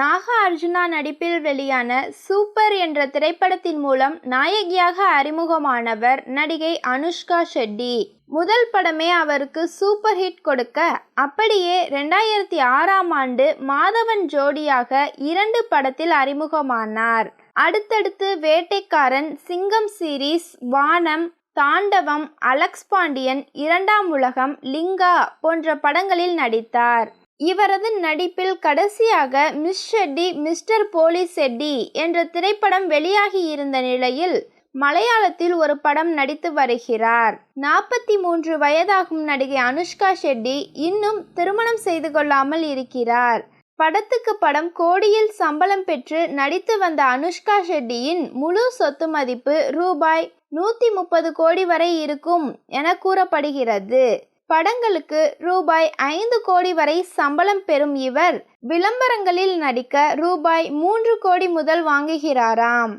நாக அர்ஜுனா நடிப்பில் வெளியான சூப்பர் என்ற திரைப்படத்தின் மூலம் நாயகியாக அறிமுகமானவர் நடிகை அனுஷ்கா ஷெட்டி. முதல் படமே அவருக்கு சூப்பர் ஹிட் கொடுக்க அப்படியே ரெண்டாயிரத்தி ஆறாம் ஆண்டு மாதவன் ஜோடியாக இரண்டு படத்தில் அறிமுகமானார். அடுத்தடுத்து வேட்டைக்காரன் சிங்கம் சீரீஸ் வானம் தாண்டவம் அலெக்ஸ் பாண்டியன் இரண்டாம் உலகம் லிங்கா போன்ற படங்களில் நடித்தார். இவரது நடிப்பில் கடைசியாக Miss Shetty Mister Polishetty என்ற திரைப்படம் வெளியாகி இருந்த நிலையில் மலையாளத்தில் ஒரு படம் நடித்து வருகிறார். நாற்பத்தி மூன்று வயதாகும் நடிகை அனுஷ்கா ஷெட்டி இன்னும் திருமணம் செய்து கொள்ளாமல் இருக்கிறார். படத்துக்கு படம் கோடியில் சம்பளம் பெற்று நடித்து வந்த அனுஷ்கா ஷெட்டியின் முழு சொத்து மதிப்பு ரூபாய் நூற்றி முப்பது கோடி வரை இருக்கும் என கூறப்படுகிறது. படங்களுக்கு ரூபாய் ஐந்து கோடி வரை சம்பளம் பெறும் இவர். விளம்பரங்களில் நடிக்க ரூபாய் மூன்று கோடி முதல் வாங்குகிறாராம்.